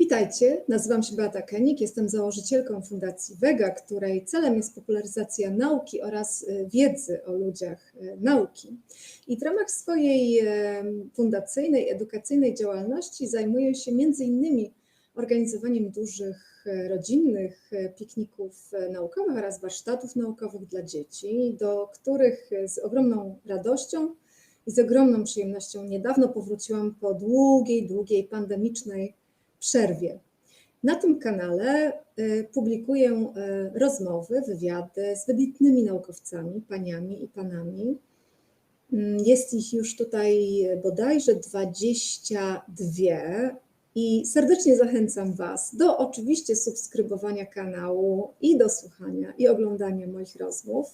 Witajcie, nazywam się Beata Kenik, jestem założycielką Fundacji Vega, której celem jest popularyzacja nauki oraz e, wiedzy o ludziach e, nauki. I w ramach swojej e, fundacyjnej, edukacyjnej działalności zajmuję się między innymi organizowaniem dużych rodzinnych pikników naukowych oraz warsztatów naukowych dla dzieci, do których z ogromną radością i z ogromną przyjemnością niedawno powróciłam po długiej, długiej pandemicznej przerwie. Na tym kanale y, publikuję y, rozmowy, wywiady z wybitnymi naukowcami, paniami i panami. Mm, jest ich już tutaj bodajże 22 i serdecznie zachęcam Was do oczywiście subskrybowania kanału i do słuchania i oglądania moich rozmów.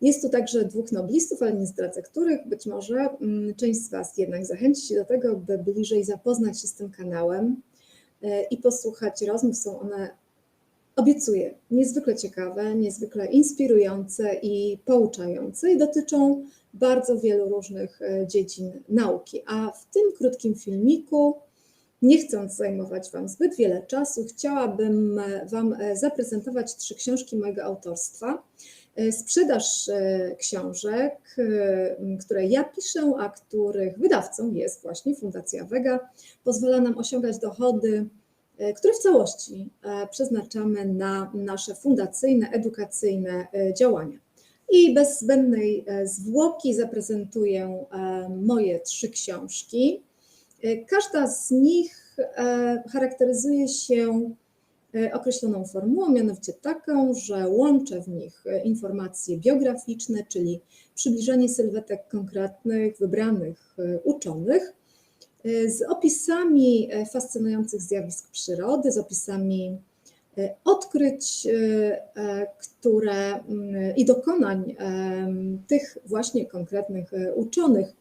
Jest tu także dwóch noblistów, ale nie zdradzę których. Być może mm, część z Was jednak zachęci się do tego, by bliżej zapoznać się z tym kanałem i posłuchać rozmów. Są one, obiecuję, niezwykle ciekawe, niezwykle inspirujące i pouczające i dotyczą bardzo wielu różnych e, dziedzin nauki. A w tym krótkim filmiku, nie chcąc zajmować Wam zbyt wiele czasu, chciałabym e, Wam zaprezentować trzy książki mojego autorstwa. Sprzedaż książek, które ja piszę, a których wydawcą jest właśnie Fundacja Vega, pozwala nam osiągać dochody które w całości przeznaczamy na nasze fundacyjne, edukacyjne działania. I bez zbędnej zwłoki zaprezentuję moje trzy książki. Każda z nich charakteryzuje się określoną formułą, mianowicie taką, że łączę w nich informacje biograficzne, czyli przybliżenie sylwetek konkretnych, wybranych uczonych, E, z opisami e, fascynujących zjawisk przyrody, z opisami e, odkryć, które mm, i dokonań tych właśnie konkretnych uczonych.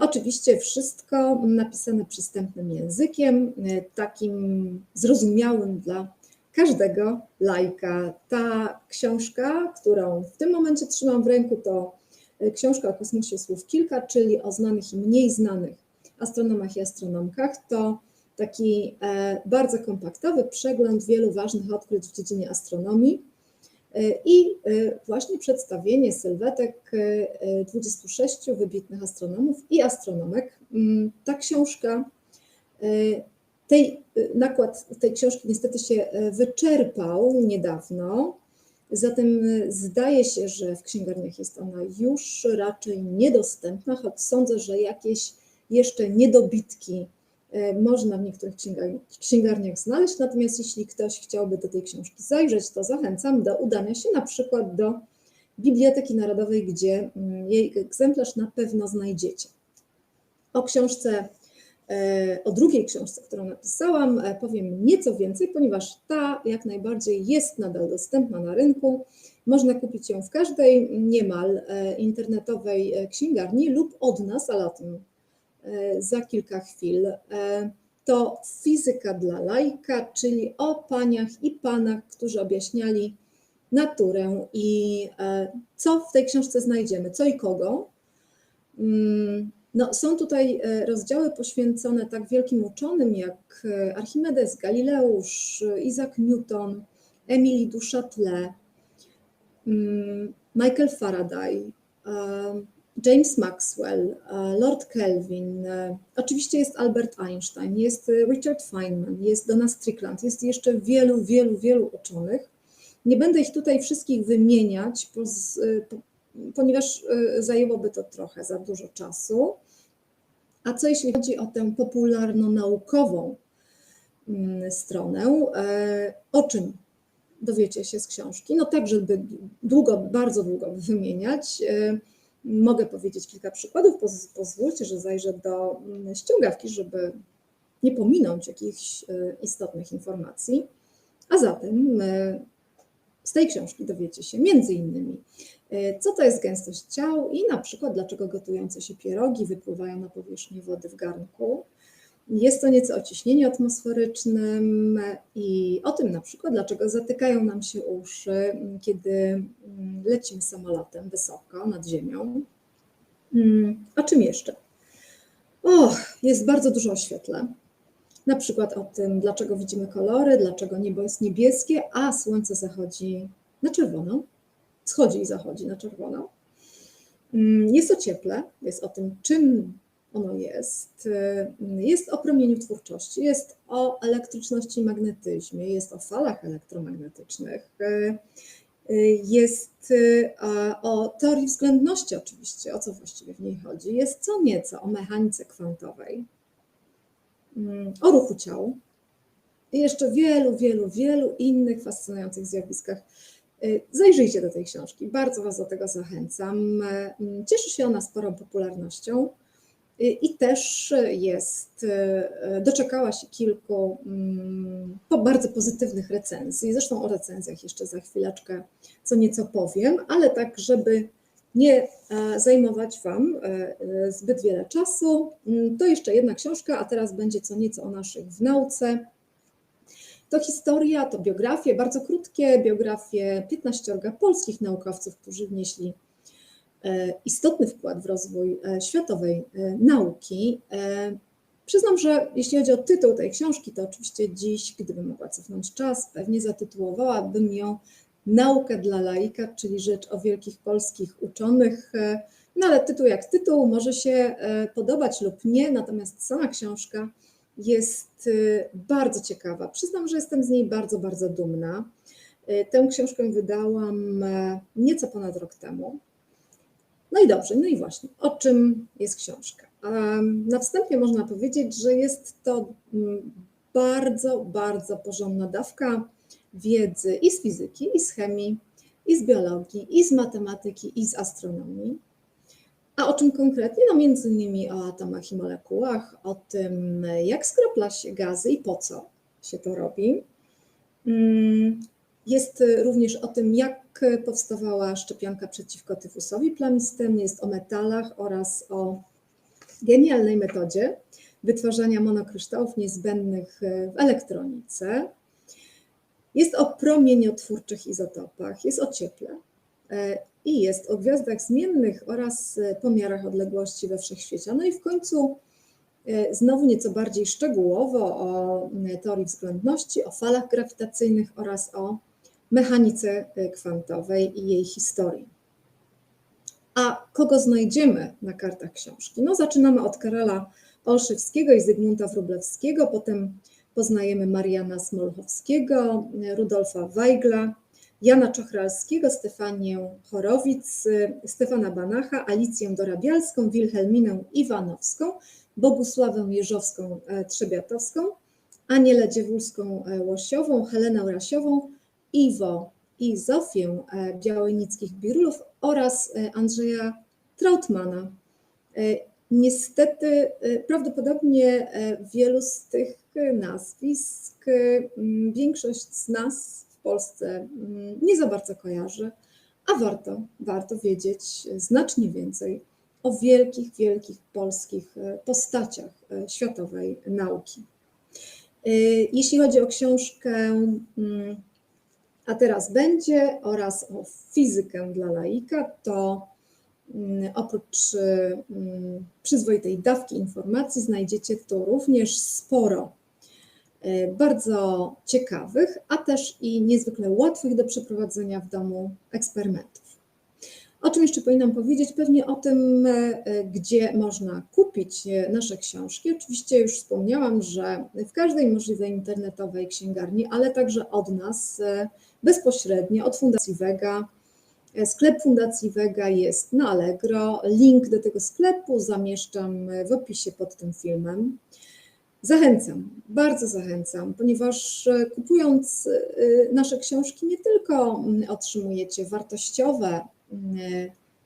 Oczywiście wszystko napisane przystępnym językiem, takim zrozumiałym dla każdego lajka. Ta książka, którą w tym momencie trzymam w ręku, to książka o kosmosie słów kilka, czyli o znanych i mniej znanych astronomach i astronomkach, to taki e, bardzo kompaktowy przegląd wielu ważnych odkryć w dziedzinie astronomii e, i e, właśnie przedstawienie sylwetek 26 wybitnych astronomów i astronomek. Mm, ta książka, tej, nakład tej książki niestety się wyczerpał niedawno, zatem zdaje się, że w księgarniach jest ona już raczej niedostępna, choć sądzę, że jakieś jeszcze niedobitki e, można w niektórych księgarniach znaleźć, natomiast jeśli ktoś chciałby do tej książki zajrzeć, to zachęcam do udania się na przykład do Biblioteki Narodowej, gdzie mm, jej egzemplarz na pewno znajdziecie. O książce, e, o drugiej książce, którą napisałam, e, powiem nieco więcej, ponieważ ta jak najbardziej jest nadal dostępna na rynku. Można kupić ją w każdej niemal internetowej księgarni lub od nas, ale o tym E, za kilka chwil. E, to fizyka dla lajka, czyli o paniach i panach, którzy objaśniali naturę i e, co w tej książce znajdziemy, co i kogo. Mm, no, są tutaj rozdziały poświęcone tak wielkim uczonym jak Archimedes, Galileusz, Isaac Newton, Emily du Châtelet, mm, Michael Faraday, James Maxwell, e, Lord Kelvin, e, oczywiście jest Albert Einstein, jest Richard Feynman, jest Donna Strickland, jest jeszcze wielu, wielu, wielu uczonych. Nie będę ich tutaj wszystkich wymieniać, e, ponieważ zajęłoby to trochę za dużo czasu. A co jeśli chodzi o tę popularno-naukową mm, stronę, o czym dowiecie się z książki? No tak, żeby długo, bardzo długo wymieniać. Mogę powiedzieć kilka przykładów, pozwólcie, że zajrzę do mm, ściągawki, żeby nie pominąć jakichś e, istotnych informacji. A zatem e, z tej książki dowiecie się między innymi, e, co to jest gęstość ciał i na przykład dlaczego gotujące się pierogi wypływają na powierzchnię wody w garnku. Jest to nieco o ciśnieniu atmosferycznym i o tym na przykład, dlaczego zatykają nam się uszy, kiedy mm, lecimy samolotem wysoko nad ziemią. Mm, a czym jeszcze? Och, jest bardzo dużo o świetle. na przykład o tym, dlaczego widzimy kolory, dlaczego niebo jest niebieskie, a słońce zachodzi na czerwono, wschodzi i zachodzi na czerwono. Mm, jest o cieple, jest o tym, czym ono jest. Jest o promieniu twórczości, jest o elektryczności i magnetyzmie, jest o falach elektromagnetycznych, jest o teorii względności oczywiście, o co właściwie w niej chodzi. Jest co nieco o mechanice kwantowej, mm, o ruchu ciał i jeszcze wielu, wielu, wielu innych fascynujących zjawiskach. Zajrzyjcie do tej książki, bardzo Was do tego zachęcam. Cieszy się ona sporą popularnością. I też jest, doczekała się kilku mm, bardzo pozytywnych recenzji. Zresztą o recenzjach jeszcze za chwileczkę co nieco powiem, ale tak, żeby nie e, zajmować Wam e, zbyt wiele czasu, mm, to jeszcze jedna książka, a teraz będzie co nieco o naszych w nauce. To historia, to biografie, bardzo krótkie biografie 15 polskich naukowców, którzy wnieśli E, istotny wkład w rozwój e, światowej e, nauki. Przyznam, że jeśli chodzi o tytuł tej książki, to oczywiście dziś, gdybym mogła cofnąć czas, pewnie zatytułowałabym ją Nauka dla laika, czyli rzecz o wielkich polskich uczonych. No ale tytuł jak tytuł może się podobać lub nie, natomiast sama książka jest bardzo ciekawa. Przyznam, że jestem z niej bardzo, bardzo dumna. Tę książkę wydałam nieco ponad rok temu. No i dobrze, no i właśnie, o czym jest książka? Na wstępie można powiedzieć, że jest to mm, bardzo, bardzo porządna dawka wiedzy i z fizyki, i z chemii, i z biologii, i z matematyki, i z astronomii. A o czym konkretnie? No między innymi o atomach i molekułach, o tym, jak skropla się gazy i po co się to robi. Mm, jest również o tym, jak powstawała szczepionka przeciwko tyfusowi plamistemu, jest o metalach oraz o genialnej metodzie wytwarzania monokryształów niezbędnych w elektronice. Jest o promieniotwórczych izotopach, jest o cieple e, i jest o gwiazdach zmiennych oraz pomiarach odległości we wszechświecie. No i w końcu e, znowu nieco bardziej szczegółowo o teorii względności, o falach grawitacyjnych oraz o mechanice y, kwantowej i jej historii. A kogo znajdziemy na kartach książki? No, zaczynamy od Karola Olszewskiego i Zygmunta Wróblewskiego, potem poznajemy Mariana Smolchowskiego, Rudolfa Weigla, Jana Czochralskiego, Stefanię Chorowic, Stefana Banacha, Alicję Dorabialską, Wilhelminę Iwanowską, Bogusławę Jeżowską-Trzebiatowską, Anielę Dziewulską-Łosiową, Helenę Rasiową, Iwo i Zofię e, Białenickich-Birulów oraz e, Andrzeja Trautmana. E, niestety, prawdopodobnie wielu z tych nazwisk większość z nas w Polsce nie za bardzo kojarzy, a warto, warto wiedzieć znacznie więcej o wielkich, wielkich polskich postaciach światowej nauki. Jeśli chodzi o książkę a teraz będzie oraz o fizykę dla laika, to mm, oprócz mm, przyzwoitej dawki informacji znajdziecie tu również sporo e, bardzo ciekawych, a też i niezwykle łatwych do przeprowadzenia w domu eksperymentów. O czym jeszcze powinnam powiedzieć? Pewnie o tym, e, gdzie można kupić e, nasze książki. Oczywiście już wspomniałam, że w każdej możliwej internetowej księgarni, ale także od nas bezpośrednio od Fundacji Vega. Sklep Fundacji Vega jest na Allegro. Link do tego sklepu zamieszczam w opisie pod tym filmem. Zachęcam, bardzo zachęcam, ponieważ kupując nasze książki nie tylko otrzymujecie wartościowe,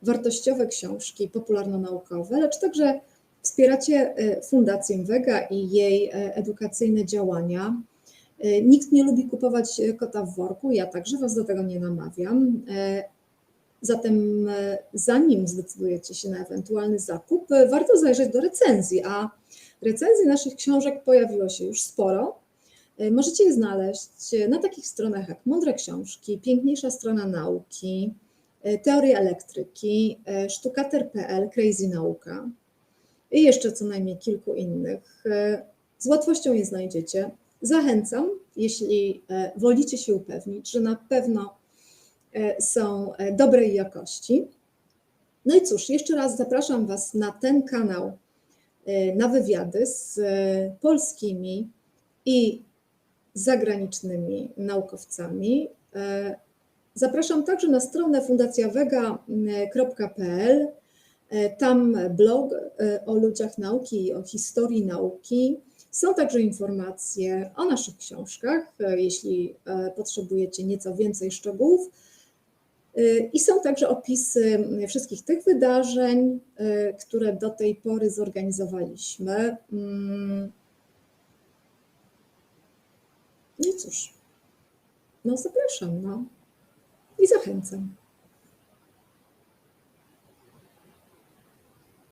wartościowe książki popularno-naukowe, lecz także wspieracie y, Fundację Vega i jej edukacyjne działania. Nikt nie lubi kupować kota w worku, ja także Was do tego nie namawiam. Zatem, zanim zdecydujecie się na ewentualny zakup, warto zajrzeć do recenzji, a recenzji naszych książek pojawiło się już sporo. Możecie je znaleźć na takich stronach jak Mądre Książki, Piękniejsza Strona Nauki, Teoria Elektryki, sztukater.pl, Crazy Nauka i jeszcze co najmniej kilku innych. z łatwością je znajdziecie. Zachęcam, jeśli e, wolicie się upewnić, że na pewno e, są e, dobrej jakości. No i cóż, jeszcze raz zapraszam Was na ten kanał, na wywiady z polskimi i zagranicznymi naukowcami. Zapraszam także na stronę fundacjawega.pl. Tam blog o ludziach nauki o historii nauki. Są także informacje o naszych książkach, jeśli potrzebujecie nieco więcej szczegółów. I są także opisy wszystkich tych wydarzeń, które do tej pory zorganizowaliśmy. No i cóż, no zapraszam, no i zachęcam.